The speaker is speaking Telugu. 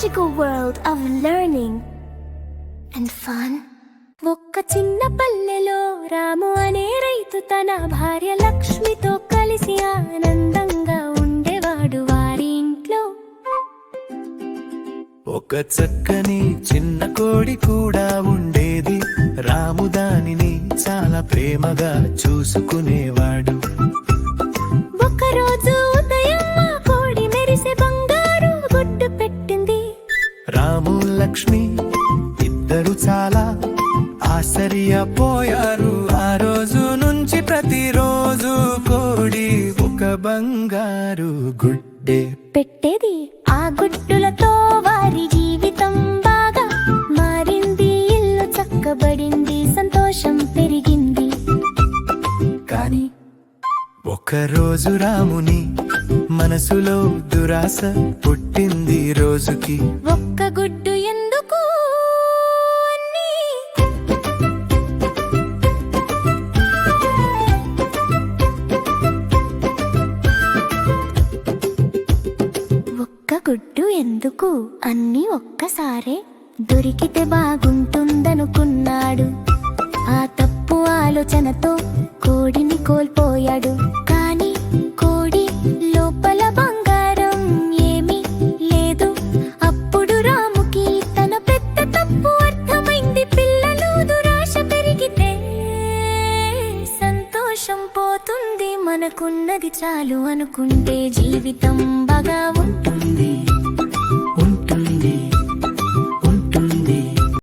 magical world of learning and fun. ఒక్క చిన్న పల్లెలో రాము అనే రైతు తన భార్య లక్ష్మితో కలిసి ఆనందంగా ఉండేవాడు వారి ఇంట్లో. ఒక చక్కని చిన్న కోడి కూడా ఉండేది. రాము దానిని చాలా ప్రేమగా చూసుకునేవాడు. ఒకరోజు రాము లక్ష్మి ఇద్దరు చాలా ఆశ్చర్యపోయారు. ఆ రోజు నుంచి ప్రతిరోజు కోడి ఒక బంగారు గుడ్డే. పెట్టేది ఆ గుడ్డులతో వారి జీవితం బాగా మారింది. ఇల్లు చక్కబడింది సంతోషం పెరిగింది. కాని ఒకరోజు రాముని మనసులో దురాశ పుట్టింది రోజుకి. ఒక్క గుడ్డు ఎందుకు ఒక్క గుడ్డు ఎందుకు అన్ని ఒక్కసారే? దొరికితే బాగుంటుందనుకున్నాడు. ఆ తప్పు ఆలోచనతో కోడిని కోల్పోయాడు. మనకున్నది చాలు అనుకుంటే జీవితం బాగా ఉంటుంది.